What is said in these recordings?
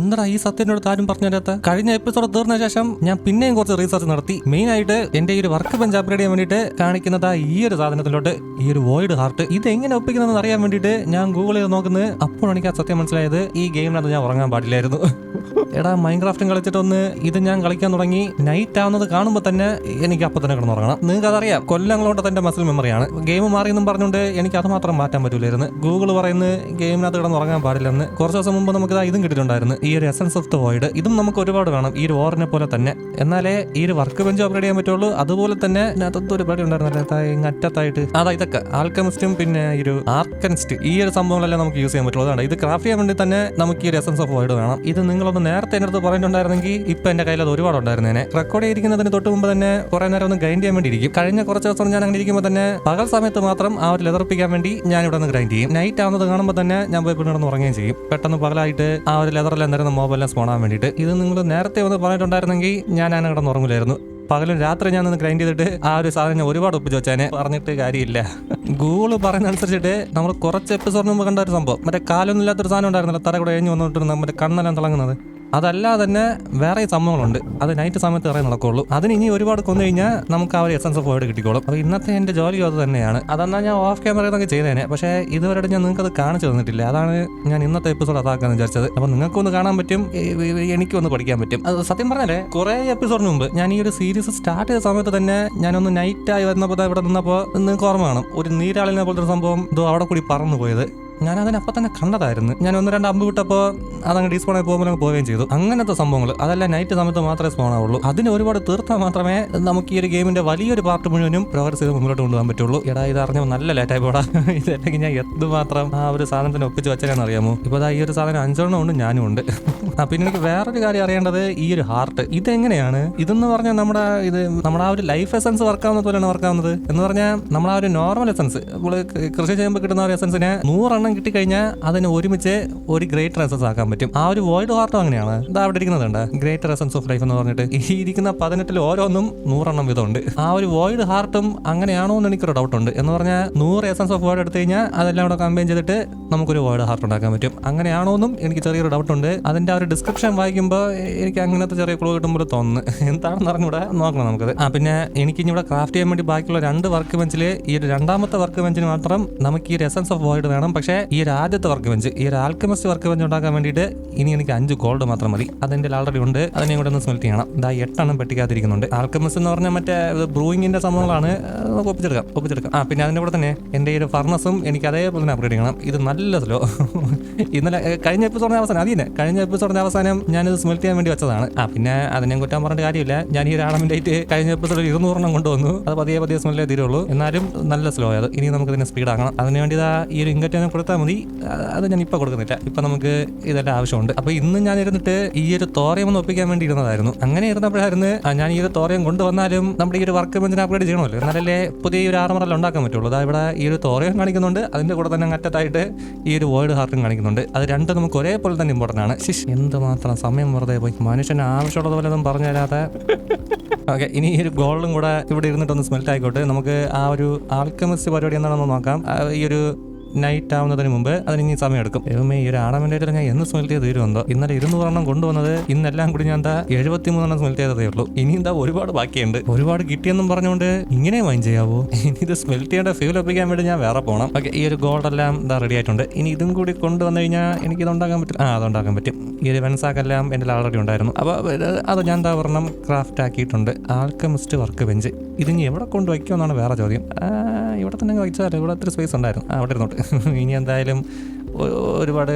എന്താ ഈ സത്യനോട് പറഞ്ഞു തരാത്ത കഴിഞ്ഞ എപ്പിസോഡ് തീർന്ന ശേഷം ഞാൻ പിന്നെയും കുറച്ച് റീസർച്ച് നടത്തി. മെയിൻ ആയിട്ട് എന്റെ ഈ ഒരു വർക്ക് ബെഞ്ച് അപ്ഗ്രേഡ് ചെയ്യാൻ വേണ്ടിയിട്ട് കാണിക്കുന്നത് ഈ ഒരു സാധനത്തിലോട്ട്. ഈ ഒരു വോയിഡ് ഹാർട്ട് ഇത് എങ്ങനെ ഒപ്പിക്കുന്നതെന്ന് അറിയാൻ വേണ്ടിട്ട് ഞാൻ ഗൂഗിളിൽ നോക്കുന്നത് അപ്പോഴാണ് എനിക്ക് ആ സത്യം മനസ്സിലായത്. ഈ ഗെയിമിനകത്ത് ഞാൻ ഉറങ്ങാൻ പാടില്ലായിരുന്നു. എടാ മൈൻക്രാഫ്റ്റും കളിച്ചിട്ടൊന്ന് ഇത് ഞാൻ കളിക്കാൻ തുടങ്ങി. നൈറ്റ് ആവുന്നത് കാണുമ്പോൾ തന്നെ എനിക്ക് അപ്പം തന്നെ കിടന്നുറങ്ങണം നിങ്ങൾക്ക് അതറിയാം കൊല്ലങ്ങളോട്ട് തന്റെ മസിൽ മെമ്മറിയാണ് ഗെയിം മാറിയെന്നും പറഞ്ഞുകൊണ്ട് എനിക്ക് അത് മാത്രം മാറ്റാൻ പറ്റൂലായിരുന്നു. ഗൂഗിൾ പറയുന്നത് ഗെയിമിനകത്ത് കിടന്നുറങ്ങാൻ പാടില്ലെന്ന്. കുറച്ച് ദിവസം മുമ്പ് നമുക്ക് ഇതാ ഇതും കിട്ടിയിട്ടുണ്ടായിരുന്നു ഒരു എസൻസ് ഓഫ് ദ വോയിഡ് ഇതും നമുക്ക് ഒരുപാട് വേണം. ഈ ഒരു ഓറിനെ പോലെ തന്നെ. എന്നാലേ ഈ ഒരു വർക്ക് ബെഞ്ച് അപ്ഗ്രേഡ് ചെയ്യാൻ പറ്റുള്ളൂ. അതുപോലെ തന്നെ അതിനകത്ത് ഒരു പടി ഉണ്ടായിരുന്നല്ലേ. അറ്റത്തായിട്ട്. അതാ ഇതൊക്കെ. ആൽക്കമിസ്റ്റും പിന്നെ ഈ ഒരു ആർക്കൻസ്റ്റ് ഈ ഒരു സംഭവങ്ങളെല്ലാം നമുക്ക് യൂസ് ചെയ്യാൻ പറ്റുള്ളൂ. അതാണ്. ഇത് ക്രാഫ്റ്റ് ചെയ്യാൻ വേണ്ടി തന്നെ നമുക്ക് ഈ ഒരു എസൻസ് ഓഫ് വോയിഡ് വേണം. ഇത് നിങ്ങളൊന്ന് നേരത്തെ എന്റെ അടുത്ത് പറഞ്ഞിട്ടുണ്ടായിരുന്നെങ്കിൽ ഇപ്പൊ എന്റെ കയ്യിൽ അത് ഒരുപാട് ഉണ്ടായിരുന്നേനെ. റെക്കോർഡ് ചെയ്തിരിക്കുന്നതിന് തൊട്ട് മുമ്പ് തന്നെ കുറെ നേരം ഒന്ന് ഗ്രൈൻഡ് ചെയ്യാൻ വേണ്ടി ഇരിക്കും കഴിഞ്ഞ കുറച്ച് ദിവസം ഞാൻ അങ്ങനെ ഇരിക്കുമ്പോൾ തന്നെ പകൽ സമയത്ത് മാത്രം ആ ഒരു ലെതർപ്പിക്കാൻ വേണ്ടി ഞാൻ ഇവിടെ നിന്ന് ഗ്രൈൻഡ് ചെയ്യും. നൈറ്റ് ആവുന്നത് കാണുമ്പോൾ തന്നെ ഞാൻ പോയി പിന്നെ ഉറങ്ങുകയും ചെയ്യും. പെട്ടെന്ന് പകലായിട്ട് ആ ഒരു ലെതറെല്ലാം തരുന്ന മൊബൈലെല്ലാം സ്പോണാൻ വേണ്ടിയിട്ട്. ഇത് നിങ്ങൾ നേരത്തെ ഒന്ന് പറഞ്ഞിട്ടുണ്ടായിരുന്നെങ്കിൽ ഞാൻ അങ്ങനെ കിടന്നുറങ്ങില്ലായിരുന്നു പകലും രാത്രി ഞാൻ ഒന്ന് ഗ്രൈൻഡ് ചെയ്തിട്ട് ആ ഒരു സാധനം ഞാൻ ഒരുപാട് ഒപ്പിച്ച് വെച്ചാനെ. പറഞ്ഞിട്ട് കാര്യമില്ല. ഗൂഗിൾ പറയുന്ന അനുസരിച്ചിട്ട് നമ്മൾ കുറച്ച് എപ്പിസോഡിന് മുമ്പ് കണ്ട ഒരു സംഭവം. മറ്റേ കാലൊന്നും ഇല്ലാത്തൊരു സാധനം ഉണ്ടായിരുന്നല്ലോ തറ കൂടെ കഴിഞ്ഞ് വന്നിട്ട് നമ്മുടെ കണ്ണെല്ലാം തിളങ്ങുന്നത്. അതല്ലാതെ തന്നെ വേറെ സംഭവങ്ങളുണ്ട്. അത് നൈറ്റ് സമയത്ത് ഇറങ്ങി നടക്കുള്ളൂ. അതിന് ഇനി ഒരുപാട് കൊന്നു കഴിഞ്ഞാൽ നമുക്ക് ആ ഒരു എസൻസ് വേർഡ് കിട്ടിക്കോളും. അപ്പോൾ ഇന്നത്തെ എന്റെ ജോലി അത് തന്നെയാണ്. അതെന്നാൽ ഞാൻ ഓഫ് ക്യാമറ എന്നൊക്കെ ചെയ്തേനെ. പക്ഷേ ഇതുവരെ ഞാൻ നിങ്ങൾക്ക് അത് കാണിച്ചു തന്നിട്ടില്ല. അതാണ് ഞാൻ ഇന്നത്തെ എപ്പിസോഡ് അതാക്കാന്ന് വിചാരിച്ചത്. അപ്പോൾ നിങ്ങൾക്കൊന്ന് കാണാൻ പറ്റും എനിക്കൊന്ന് പഠിക്കാൻ പറ്റും. അത് സത്യം പറഞ്ഞാലേ കുറേ എപ്പിസോഡിന് മുമ്പ് ഞാൻ ഈ ഒരു സീരീസ് സ്റ്റാർട്ട് ചെയ്ത സമയത്ത് തന്നെ ഞാനൊന്ന് നൈറ്റായി വന്നപ്പോൾ ഇവിടെ നിന്നപ്പോൾ നിങ്ങൾക്ക് ഓർമ്മ കാണും. ഒരു നീരാളിനെ പോലത്തെ ഒരു സംഭവം ഇതോ അവിടെ കൂടി പറന്നു പോയത്. ഞാൻ അതിനപ്പം തന്നെ കണ്ടതായിരുന്നു. ഞാൻ ഒന്ന് രണ്ട് അമ്പ് വിട്ടപ്പോൾ അതങ്ങ് ഡിസ്പോണായി പോകുമ്പോൾ പോവുകയും ചെയ്തു. അങ്ങനത്തെ സംഭവങ്ങൾ അതെല്ലാം നൈറ്റ് സമയത്ത് മാത്രമേ സ്പോൺ ആവുള്ളൂ. അതിന് ഒരുപാട് തീർത്താൽ മാത്രമേ നമുക്ക് ഈ ഒരു ഗെയിമിന്റെ വലിയൊരു പാർട്ട് മുഴുവനും പ്രോഗ്രസ് ചെയ്ത് മുന്നോട്ട് കൊണ്ടുപോകാൻ പറ്റുള്ളൂ. എടാ ഇത് അറിഞ്ഞ നല്ല ലേറ്റായി പോടാ. ഇതല്ലെങ്കിൽ ഞാൻ എന്തുമാത്രം ആ ഒരു സാധനത്തിന് ഒപ്പിച്ച് വെച്ചാലാണ് അറിയാമോ? ഇപ്പോൾ ഈ ഒരു സാധനം അഞ്ചെണ്ണം ഉണ്ട് ഞാനും ഉണ്ട്. ആ പിന്നെ എനിക്ക് വേറൊരു കാര്യം അറിയേണ്ടത് ഈ ഒരു ഹാർട്ട് ഇതെങ്ങനെയാണ്? ഇതെന്ന് പറഞ്ഞാൽ നമ്മുടെ ഇത് നമ്മുടെ ആ ഒരു ലൈഫ് എസൻസ് വർക്കാവുന്ന പോലെയാണ് വർക്കാവുന്നത് എന്ന് പറഞ്ഞാൽ നമ്മുടെ ആ ഒരു നോർമൽ എസൻസ് നമ്മൾ കൃഷി ചെയ്യുമ്പോൾ കിട്ടുന്ന ഒരു എസൻസിനെ നൂറെണ്ണം കിട്ടിക്കഴിഞ്ഞാൽ അതിന് ഒരുമിച്ച് ഒരു ഗ്രേറ്റർ എസൻസ് ആക്കാൻ പറ്റും. ആ ഒരു വേൾഡ് ഹാർട്ടും അങ്ങനെയാണ്. ഇതാ അവിടെ ഇരിക്കുന്നതുണ്ട്. ഗ്രേറ്റർ എസൻസ് ഓഫ് ലൈഫ് എന്ന് പറഞ്ഞിട്ട്. ഈ ഇരിക്കുന്ന പതിനെട്ടിൽ ഓരോന്നും നൂറെണ്ണം വീതമുണ്ട്. ആ ഒരു വേൾഡ് ഹാർട്ടും അങ്ങനെയാണോ എന്ന് എനിക്കൊരു ഡൗട്ട് ഉണ്ട്. എന്ന് പറഞ്ഞാൽ നൂറ് എസൻസ് ഓഫ് വേർഡ് എടുത്തു കഴിഞ്ഞാൽ അതെല്ലാം കൂടെ കമ്പയിൻ ചെയ്തിട്ട് നമുക്കൊരു വേൾഡ് ഹാർട്ട് ഉണ്ടാക്കാൻ പറ്റും. അങ്ങനെയാണോ എന്നും എനിക്ക് ചെറിയൊരു ഡൗട്ട് ഉണ്ട്. അതിന്റെ ആ ഒരു ഡിസ്ക്രിപ്ഷൻ വായിക്കുമ്പോൾ എനിക്ക് അങ്ങനത്തെ ചെറിയ ക്ലൂ കിട്ടുമ്പോൾ തോന്നുന്നു. എന്താണെന്ന് അറിഞ്ഞൂടെ നോക്കണം നമുക്കത്. ആ പിന്നെ എനിക്ക് ഇനി ഇവിടെ ക്രാഫ്റ്റ് ചെയ്യാൻ വേണ്ടി ബാക്കിയുള്ള രണ്ട് വർക്ക് ബെഞ്ചിൽ ഈ ഒരു രണ്ടാമത്തെ വർക്ക് ബെഞ്ചിന് മാത്രം നമുക്ക് ഈ ഒരു എസൻസ് ഓഫ് വോയിഡ് വേണം. പക്ഷേ ഈ ഒരു ആദ്യത്തെ വർക്ക് ബെഞ്ച് ഈ ഒരു ആൽക്കമിസ്റ്റ് വർക്ക് ബെഞ്ച് ഉണ്ടാക്കാൻ വേണ്ടിയിട്ട് ഇനി എനിക്ക് അഞ്ച് ഗോൾഡ് മാത്രം മതി. അതെന്റെ ആൾറെഡി ഉണ്ട്. അതിനെ കൂടെ ഒന്ന് സ്മെൽറ്റ് ചെയ്യണം. ഇതാ എട്ടെണ്ണം പെട്ടിക്കാതിരിക്കുന്നുണ്ട് ആൽക്കമിസ് എന്ന് പറഞ്ഞാൽ മറ്റേ ബ്രൂയിങ്ങിന്റെ സംഭവങ്ങളാണ്. ഒപ്പിച്ചെടുക്കാം ഒപ്പിച്ചെടുക്കാം. ആ പിന്നെ അതിന്റെ കൂടെ തന്നെ എന്റെ ഈ ഒരു ഫർണസും എനിക്ക് അതേപോലെ തന്നെ അപ്ഗ്രേഡ് ചെയ്യണം. ഇത് നല്ല സ്ലോ ഇന്നലെ കഴിഞ്ഞ എപ്പിസോഡിന്റെ അവസാനം അതിനെ കഴിഞ്ഞ എപ്പിസോഡിന്റെ അവസാനം ഞാനിത് സ്മെൽറ്റ് ചെയ്യാൻ വേണ്ടി വെച്ചതാണ്. ആ പിന്നെ അതിനെ കുറ്റം പറഞ്ഞ കാര്യമില്ല. ഞാൻ ഈ ഒരു ആയിട്ട് കഴിഞ്ഞ എപ്പിസോഡിൽ ഇരുന്നൂറെണ്ണം കൊണ്ടുവന്നു. അത് പതിയെ പതിയെ സ്മെല്ലേ തീരുള്ളൂ. എന്നാലും നല്ല സ്ലോ ആയത് ഇനി നമുക്ക് ഇതിനെ സ്പീഡ് ആക്കണം. അതിന് വേണ്ടി ഇതാ ഈ ഒരു ഇങ്കറ്റ് കൊടുത്താൽ മതി. അത് ഞാൻ ഇപ്പം കൊടുക്കുന്നില്ല. ഇപ്പം നമുക്ക് ഇതെല്ലാം ആവശ്യമുണ്ട്. അപ്പോൾ ഇന്ന് ഞാൻ ഇരുന്നിട്ട് ഈ ഒരു തോറയം ഒന്ന് ഒപ്പിക്കാൻ വേണ്ടി ഇരുന്നതായിരുന്നു. അങ്ങനെ ഇരുന്നപ്പോഴായിരുന്നു ഞാൻ ഈ ഒരു തോറയം കൊണ്ടുവന്നാലും നമ്മുടെ ഈ ഒരു വർക്ക് ബെഞ്ചിനെ അപ്ഗ്രേഡ് ചെയ്യണമല്ലോ. എന്നാലല്ലേ പുതിയ ഒരു ആറുമറൽ ഉണ്ടാക്കാൻ പറ്റുള്ളൂ. അതാ ഇവിടെ ഈ ഒരു തോറയം കാണിക്കുന്നുണ്ട്. അതിന്റെ കൂടെ തന്നെ അറ്റത്തായിട്ട് ഈ ഒരു വേർഡ് ഹാർട്ടും കാണിക്കുന്നുണ്ട്. അത് രണ്ടും നമുക്ക് ഒരേപോലെ തന്നെ ഇമ്പോർട്ടന്റ് ആണ്. ശിഷ് എന്തുമാത്രം സമയം വെറുതെ പോയി. മനുഷ്യന് ആവശ്യമുള്ളത് പോലെ ഒന്നും പറഞ്ഞു തരാതെ ഓക്കെ ഇനി ഈ ഒരു ഗോൾഡും കൂടെ ഇവിടെ ഇരുന്നിട്ടൊന്ന് സ്മെൽറ്റ് ആയിക്കോട്ടെ. നമുക്ക് ആ ഒരു ആൽക്കമിസ്റ്റ് പരിപാടി എന്താണെന്ന് നോക്കാം. ഈ ഒരു നൈറ്റ് ആവുന്നതിന് മുമ്പ് അതിന് ഇനി സമയം എടുക്കും ദൈവമേ ഈ ഒരു ആണമന്റെ ഞാൻ എന്ന് സ്മെൽറ്റ് ചെയ്ത് തീരുമെന്തോ ഇന്നലെ ഇരുന്നൂറെണ്ണം കൊണ്ടുവന്നത് ഇന്നെല്ലാം കൂടി ഞാൻ എന്താ എഴുപത്തി മൂന്നെണ്ണം സ്മെൽറ്റ് ചെയ്തതേ ഉള്ളൂ. ഇനി എന്താ ഒരുപാട് ബാക്കിയുണ്ട്. ഒരുപാട് കിട്ടിയെന്നും പറഞ്ഞുകൊണ്ട് ഇങ്ങനെ മൈൻഡ് ചെയ്യാവോ? ഇനി ഇത് സ്മെൽറ്റ് ചെയ്യേണ്ട ഫ്യൂൽ ഒപ്പിക്കാൻ വേണ്ടി ഞാൻ വേറെ പോകണം ഓക്കെ ഈ ഒരു ഗോൾഡ് എല്ലാം ഇതാ റെഡി ആയിട്ടുണ്ട്. ഇനി ഇതും കൂടി കൊണ്ടുവന്നു കഴിഞ്ഞാൽ എനിക്ക് ഇത് ഉണ്ടാക്കാൻ പറ്റും. ആ അതുണ്ടാക്കാൻ പറ്റും. ഈ ഒരു വെൻസാക്കെല്ലാം എന്റെ ആൾറെഡി ഉണ്ടായിരുന്നു. അപ്പോൾ അത് ഞാൻ എന്താ പറഞ്ഞ ക്രാഫ്റ്റ് ആക്കിയിട്ടുണ്ട്. ആൽക്കമിസ്റ്റ് വർക്ക് ബെഞ്ച് ഇതിനി എവിടെ കൊണ്ട് വയ്ക്കുമെന്നാണ് വേറെ ചോദ്യം. ഇവിടെ തന്നെ അങ്ങ് ഇവിടെ ഒത്തിരി സ്പേസ് ഉണ്ടായിരുന്നു. അവിടെ ഇരുന്നോട്ട്. ഇനി എന്തായാലും ഒരുപാട്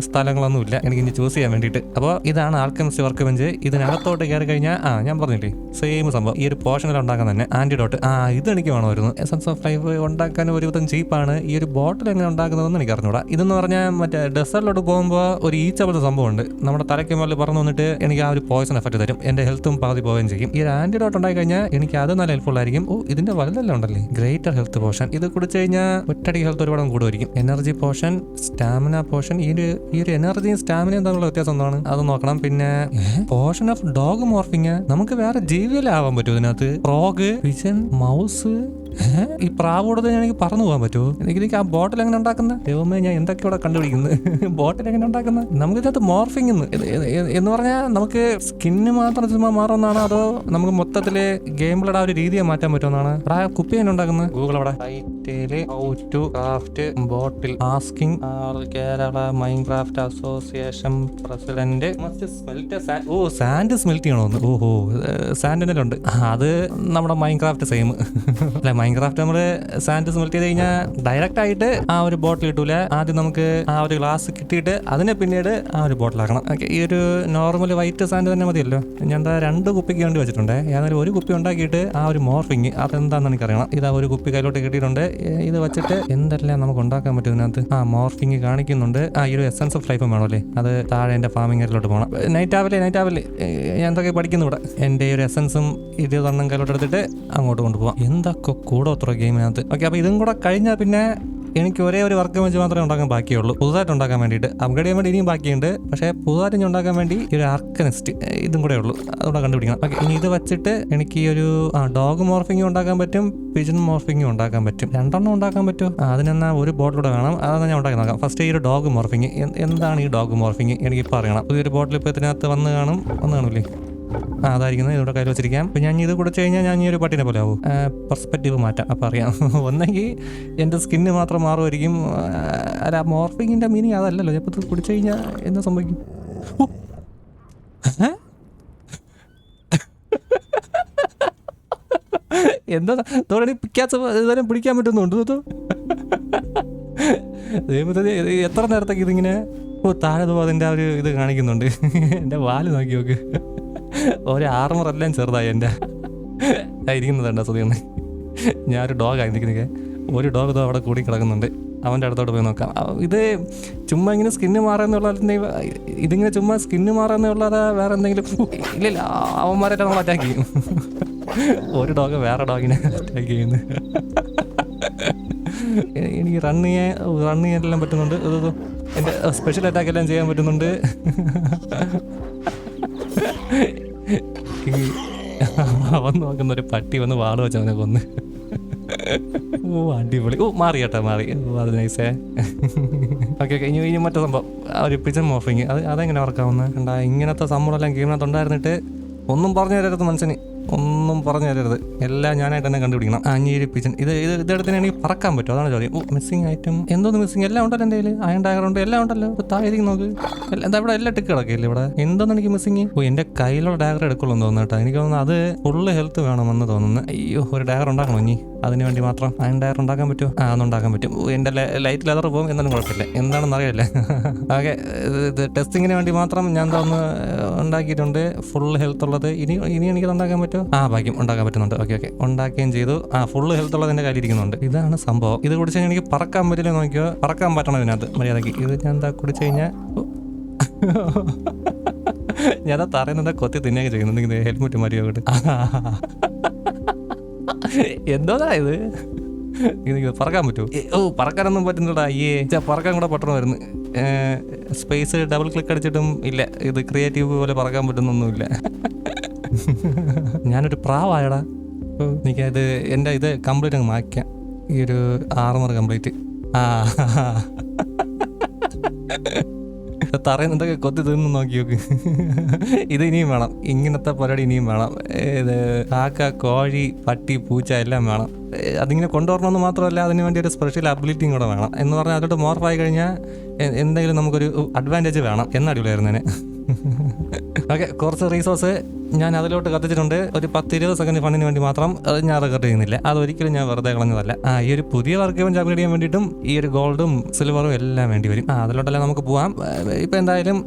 സ്ഥലങ്ങളൊന്നും ഇല്ല എനിക്ക് ഇനി ചൂസ് ചെയ്യാൻ വേണ്ടിയിട്ട്. അപ്പോൾ ഇതാണ് ആൽക്കമിസ്റ്റ് വർക്ക് ബെഞ്ച്. ഇതിനകത്തോട്ട് കയറി കഴിഞ്ഞാൽ ആ ഞാൻ പറഞ്ഞില്ലേ സെയിം സംഭവം. ഈ ഒരു പോർഷനിൽ ഉണ്ടാക്കാൻ തന്നെ ആന്റിഡോട്ട് ആ ഇത് എനിക്ക് വേണമായിരുന്നു. എസൻസ് ഓഫ് ലൈഫ് ഉണ്ടാക്കാൻ ഒരുവിധം ചീപ്പാണ്. ഈ ഒരു ബോട്ടിൽ എങ്ങനെ ഉണ്ടാക്കുന്നതെന്ന് എനിക്ക് അറിഞ്ഞൂടാ. ഇതെന്ന് പറഞ്ഞാൽ മറ്റേ ഡെസേർട്ടിലോട്ട് പോകുമ്പോൾ ഒരു ഈച്ച പോലത്തെ സംഭവമുണ്ട്. നമ്മുടെ തലയ്ക്ക് മുകളിൽ പറഞ്ഞു വന്നിട്ട് എനിക്ക് ആ ഒരു പോയിസൺ എഫക്റ്റ് തരും. എന്റെ ഹെൽത്തും പാതി പോവുകയും ചെയ്യും. ഈ ഒരു ആന്റിഡോട്ട് ഉണ്ടായി കഴിഞ്ഞാൽ എനിക്ക് അത് നല്ല ഹെൽപ്ഫുൾ ആയിരിക്കും. ഓ ഇതിന്റെ വലുതെല്ലാം ഉണ്ടല്ലേ? ഗ്രേറ്റർ ഹെൽത്ത് പോർഷൻ ഇത് കുടിച്ചു കഴിഞ്ഞാൽ ഒറ്റടി ഹെൽത്ത് ഒരുപാട് കൂടുമായിരിക്കും. എനർജി പോർഷൻ സ്റ്റാമിന പോർഷൻ ഈ ഒരു ഈ ഒരു എനർജിയും സ്റ്റാമിനയും തമ്മിലുള്ള വ്യത്യാസം എന്താണ്? അത് നോക്കണം. പിന്നെ പോർഷൻ ഓഫ് ഡോഗ് മോർഫിങ് നമുക്ക് വേറെ ജീവിയിലാവാൻ പറ്റും ഇതിനകത്ത്. Frog vision mouse? ഈ പ്രാവോടത് ഞാൻ എനിക്ക് പറഞ്ഞു പോകാൻ പറ്റുമോ? എനിക്ക് എനിക്ക് ആ ബോട്ടിൽ എങ്ങനെ ഉണ്ടാക്കുന്നത് ദൈവമേ ഞാൻ എന്തൊക്കെ ഇവിടെ കണ്ടുപിടിക്കുന്നത് ബോട്ടിൽ എങ്ങനെ ഉണ്ടാക്കുന്നത് നമുക്ക് ഇതിനകത്ത് മോർഫിംഗ് എന്ന് പറഞ്ഞാൽ നമുക്ക് സ്കിന്ന് മാത്രം ചുമ്മാ മാറുമെന്നാണ്? അതോ നമുക്ക് മൊത്തത്തിൽ ഗെയിമിലൂടെ ആ ഒരു രീതിയെ മാറ്റാൻ പറ്റുമെന്നാണ്? എടാ കുപ്പി എങ്ങനെ ഉണ്ടാക്കുന്നത് ഗൂഗിൾ അവിടെ to craft bottle asking Kerala Minecraft association president oh sand smelt ചെയ്യണമെന്ന് ഓഹോ സാൻഡിനുണ്ട് അത് നമ്മുടെ മൈൻക്രാഫ്റ്റ് സെയിം അല്ലെ മൈൻക്രാഫ്റ്റ് നമ്മൾ സാൻഡ് സ്മെൽറ്റ് ചെയ്ത് കഴിഞ്ഞാൽ ഡയറക്റ്റ് ആയിട്ട് ആ ഒരു ബോട്ടിൽ കിട്ടൂല. ആദ്യം നമുക്ക് ആ ഒരു ഗ്ലാസ് കിട്ടിയിട്ട് അതിനെ പിന്നീട് ആ ഒരു ബോട്ടിൽ ആക്കണം. ഓക്കെ ഈ ഒരു നോർമൽ വൈറ്റ് സാൻഡ് തന്നെ മതിയല്ലോ. ഞാൻ എന്താ രണ്ട് കുപ്പിക്ക് വേണ്ടി വെച്ചിട്ടുണ്ട്. ഏതായാലും ഒരു കുപ്പി ഉണ്ടാക്കിയിട്ട് ആ ഒരു മോർഫിങ് അതെന്താണെന്ന് എനിക്കറിയണം. ഇതാ ഒരു കുപ്പി കയ്യിലോട്ട് കിട്ടിയിട്ടുണ്ട്. ഇത് വെച്ചിട്ട് എന്തെല്ലാം നമുക്ക് ഉണ്ടാക്കാൻ പറ്റും ഇതിനകത്ത്? ആ മോർഫിങ് കാണിക്കുന്നുണ്ട്. ആ ഈ ഒരു എസൻസ് ഓഫ് ലൈഫും വേണമല്ലേ? അത് താഴെ എന്റെ ഫാമിംഗ് ഏരിയയിലോട്ട് പോകണം നൈറ്റ് ആവില്ലേ നൈറ്റ് ആവില്ലേ? ഞാൻ എന്തൊക്കെ പഠിക്കുന്നു ഇവിടെ എന്റെ ഒരു എസൻസും ഇത് തന്നെ കയ്യിലോട്ട് എടുത്തിട്ട് അങ്ങോട്ട് കൊണ്ടുപോകാം എന്തൊക്കെ കൂടെ ഒത്ര ഗെയിമിനകത്ത്. ഓക്കെ അപ്പോൾ ഇതും കൂടെ കഴിഞ്ഞാൽ പിന്നെ എനിക്ക് ഒരേ ഒരു വർക്ക് വെച്ച് മാത്രമേ ഉണ്ടാക്കാൻ ബാക്കിയുള്ളൂ. പുതുതായിട്ട് ഉണ്ടാക്കാൻ വേണ്ടിയിട്ട്. അപ്ഗ്രേഡ് ചെയ്യാൻ വേണ്ടി ഇനിയും ബാക്കിയുണ്ട്. പക്ഷേ പുതുതായിട്ട് ഉണ്ടാക്കാൻ വേണ്ടി ഈ ഒരു ആർക്കനിസ്റ്റ് ഇതും കൂടെ ഉള്ളൂ. അതുകൂടെ കണ്ടുപിടിക്കണം. ഓക്കെ ഇനി ഇത് വെച്ചിട്ട് എനിക്ക് ഈ ഒരു ആ ഡോഗ് മോർഫിംഗും ഉണ്ടാക്കാൻ പറ്റും. പിജൻ മോർഫിംഗും ഉണ്ടാക്കാൻ പറ്റും. രണ്ടെണ്ണം ഉണ്ടാക്കാൻ പറ്റുമോ? അതിനെന്നാ ഒരു ബോട്ടിലൂടെ വേണം. അതാണ് ഞാൻ ഉണ്ടാക്കി നോക്കാം. ഫസ്റ്റ് ഈ ഒരു ഡോഗ് മോർഫിംഗ് എന്താണ് ഈ ഡോഗ് മോർഫിംഗ് എനിക്കിപ്പോൾ അറിയണം. പുതിയൊരു ബോട്ടിൽ ഇപ്പോൾ ഇതിനകത്ത് വന്ന് കാണും. വന്ന് കാണില്ലേ? ആ അതായിരിക്കുന്നത് ഇതിവിടെ കയ്യിൽ വെച്ചിരിക്കാം. അപ്പം ഞാൻ ഇത് കുടിച്ച് കഴിഞ്ഞാൽ ഞാൻ ഈ ഒരു പട്ടിനെ പോലെ ആവും. പെർസ്പെക്റ്റീവ് മാറ്റാം. അപ്പം അറിയാം. ഒന്നെങ്കിൽ എന്റെ സ്കിന്ന് മാത്രം മാറുമായിരിക്കും. അല്ല മോർഫിങ്ങിന്റെ മീനിങ് അതല്ലല്ലോ. ചിലപ്പോൾ ഇത് കുടിച്ചു കഴിഞ്ഞാൽ എന്താ സംഭവിക്കും? എന്താ തോടെ പിക്കാത്ത ഇതുവരെ പിടിക്കാൻ പറ്റുന്നുണ്ട് ഇത് എത്ര നേരത്തേക്ക് ഇതിങ്ങനെ? ഓ താഴെ തോ അതിന്റെ ഒരു ഇത് കാണിക്കുന്നുണ്ട്. എന്റെ വാൽ നോക്കി നോക്ക്. ഒരു ആർമർ എല്ലാം ചെറുതായി എന്റെ. ഇരിക്കുന്നതുണ്ട് സുധീർന്ന് ഞാനൊരു ഡോഗായി ആയി നിൽക്കുന്നേ ഒരു ഡോഗ് ഇതോ അവിടെ കൂടി കിടക്കുന്നുണ്ട്. അവന്റെ അടുത്തോട്ട് പോയി നോക്കാം. ഇത് ചുമ്മാ ഇങ്ങനെ സ്കിന്ന് മാറുന്നുള്ള ഇതിങ്ങനെ ചുമ്മാ സ്കിന്ന് മാറുന്നുള്ളത് വേറെ എന്തെങ്കിലും ഇല്ലില്ല അവന്മാരെ നമ്മൾ അറ്റാക്ക് ചെയ്യും. ഒരു ഡോഗ് വേറെ ഡോഗിനെ അറ്റാക്ക് ചെയ്യുന്നു. എനിക്ക് റൺ ചെയ്യാൻ റൺ ചെയ്യാനെല്ലാം പറ്റുന്നുണ്ട്. എന്റെ സ്പെഷ്യൽ അറ്റാക്ക് എല്ലാം ചെയ്യാൻ പറ്റുന്നുണ്ട്. ഈ അവൻ നോക്കുന്ന ഒരു പട്ടി വന്ന് വാൾ വെച്ച് അവനെ കൊന്ന്. ഓ അടിപൊളി. ഓ മാറി കേട്ടോ മാറി. അത് നൈസേ ഓക്കെ ഓക്കെ ഇനി ഇനി മറ്റേ സംഭവം. ഒരു പിച്ചൻ മോഫിങ് അത് അതെങ്ങനെ വർക്കാവുന്നത് കണ്ടാ ഇങ്ങനത്തെ സംഭവം എല്ലാം ഗെയിമിനകത്ത് ഉണ്ടായിരുന്നിട്ട് ഒന്നും പറഞ്ഞു തരരുത് മനുഷ്യന്. ഒന്നും പറഞ്ഞു തരരുത്. എല്ലാം ഞാനായിട്ട് തന്നെ കണ്ടുപിടിക്കണം. അഞ്ഞൂരി ഇത് ഇത് ഇതെടുത്തിന് എനിക്ക് പറക്കാൻ പറ്റും. അതാണ് ചോദ്യം. ഓ മിസ്സിംഗ് ഐറ്റം എന്തോന്ന് മിസ്സിംഗ് എല്ലാം ഉണ്ടല്ലോ എന്റെ കയ്യിൽ അയൺ ഡയർ ഉണ്ട്. എല്ലാം ഉണ്ടല്ലോ. താഴെ നോക്ക്. എന്താ ഇവിടെ എല്ലാം ടിക്ക് കിടക്കില്ല ഇവിടെ? എന്തോന്ന് എനിക്ക് മിസ്സിങ് ഓ എന്റെ കയ്യിലുള്ള ഡയർ എടുക്കുള്ളൂ എന്ന് തോന്നുന്നു കേട്ടോ. എനിക്ക് തോന്നുന്നു അത് ഫുള്ള് ഹെൽത്ത് വേണമെന്ന് തോന്നുന്നു. അയ്യോ ഒരു ഡയർ ഉണ്ടാക്കണോ ഇനി. അതിന് വേണ്ടി മാത്രം അയൺ ഡയർ ഉണ്ടാക്കാൻ പറ്റുമോ ആ അതുണ്ടാക്കാൻ പറ്റും. ഓ, എന്റെ ലൈറ്റ് ലെതർ പോകും. എന്നാലും കുഴപ്പമില്ല. എന്താണെന്ന് അറിയില്ല. ഓക്കെ ഇത് ടെസ്റ്റിങ്ങിന് വേണ്ടി മാത്രം ഞാൻ തോന്നുന്നു ഉണ്ടാക്കിയിട്ടുണ്ട്. ഫുൾ ഹെൽത്ത് ഉള്ളത്. ഇനി ഇനി എനിക്കത് ഉണ്ടാക്കാൻ പറ്റുമോ ആ ഭാഗ്യം ഉണ്ടാക്കാൻ പറ്റുന്നുണ്ട്. ഓക്കെ ഓക്കെ ഉണ്ടാക്കുകയും ചെയ്തു. ആ ഫുള്ള് ഹെൽത്ത് ഉള്ളതിന്റെ കാര്യം ഇരിക്കുന്നുണ്ട്. ഇതാണ് സംഭവം. ഇത് കുടിച്ച് കഴിഞ്ഞാൽ എനിക്ക് പറക്കാൻ പറ്റില്ല നോക്കിയോ പറക്കാൻ പറ്റണം ഇതിനകത്ത് മര്യാദയ്ക്ക്. ഇത് ഞാൻ എന്താ കുടിച്ച് കഴിഞ്ഞാൽ ഞാൻ തറയുന്നത് കൊത്തി തിന്നുകയൊക്കെ ചെയ്യുന്നുണ്ട് ഹെൽമെറ്റ് മാറ്റി നോക്കട്ടെ എന്തോന്നാ ഇത്? എനിക്ക് പറക്കാൻ പറ്റുമോ ഓ പറക്കാനൊന്നും പറ്റുന്നില്ലടാ ചാ പറക്കാൻ കൂടെ പറ്റണമായിരുന്നു സ്പേസ് ഡബിൾ ക്ലിക്ക് അടിച്ചിട്ടും ഇല്ല. ഇത് ക്രിയേറ്റീവ് പോലെ പറക്കാൻ പറ്റുന്നൊന്നുമില്ല. ഞാനൊരു പ്രാവായടാ. എനിക്കത് എന്റെ ഇത് കംപ്ലീറ്റ് അങ്ങ് മായ്ക്കാം. ഈ ഒരു ആർമർ കംപ്ലീറ്റ്. ആ. തറയിൽ നിന്നൊക്കെ കൊത്തി തിന്നു നോക്കി നോക്ക്. ഇത് ഇനിയും വേണം. ഇങ്ങനത്തെ പരിപാടി ഇനിയും വേണം. ഇത് കാക്ക കോഴി പട്ടി പൂച്ച എല്ലാം വേണം. അതിങ്ങനെ കൊണ്ടുവരണമെന്ന് മാത്രമല്ല അതിന് വേണ്ടി ഒരു സ്പെഷ്യൽ അബിലിറ്റിയും കൂടെ വേണം. എന്ന് പറഞ്ഞാൽ അതിലോട്ട് മോർഫായി കഴിഞ്ഞാൽ എന്തെങ്കിലും നമുക്കൊരു അഡ്വാന്റേജ് വേണം. എന്നടിപൊളിയായിരുന്നേനെ ഓക്കെ കുറച്ച് റീസോഴ്സ് ഞാൻ അതിലോട്ട് കത്തിച്ചിട്ടുണ്ട്. ഒരു പത്തിരുപത് സെക്കൻഡ് ഫണ്ടിന് വേണ്ടി മാത്രം അത് ഞാൻ റെക്കോർഡ് ചെയ്യുന്നില്ല. അതൊരിക്കലും ഞാൻ വെറുതെ കളഞ്ഞതല്ല. ആ ഈ ഒരു പുതിയ വർക്ക് ഇവൻ അപ്ഗ്രേഡ് ചെയ്യാൻ വേണ്ടിയിട്ടും ഈ ഒരു ഗോൾഡും സിൽവറും എല്ലാം വേണ്ടി വരും. ആ അതിലോട്ടെല്ലാം നമുക്ക് പോവാം. ഇപ്പം എന്തായാലും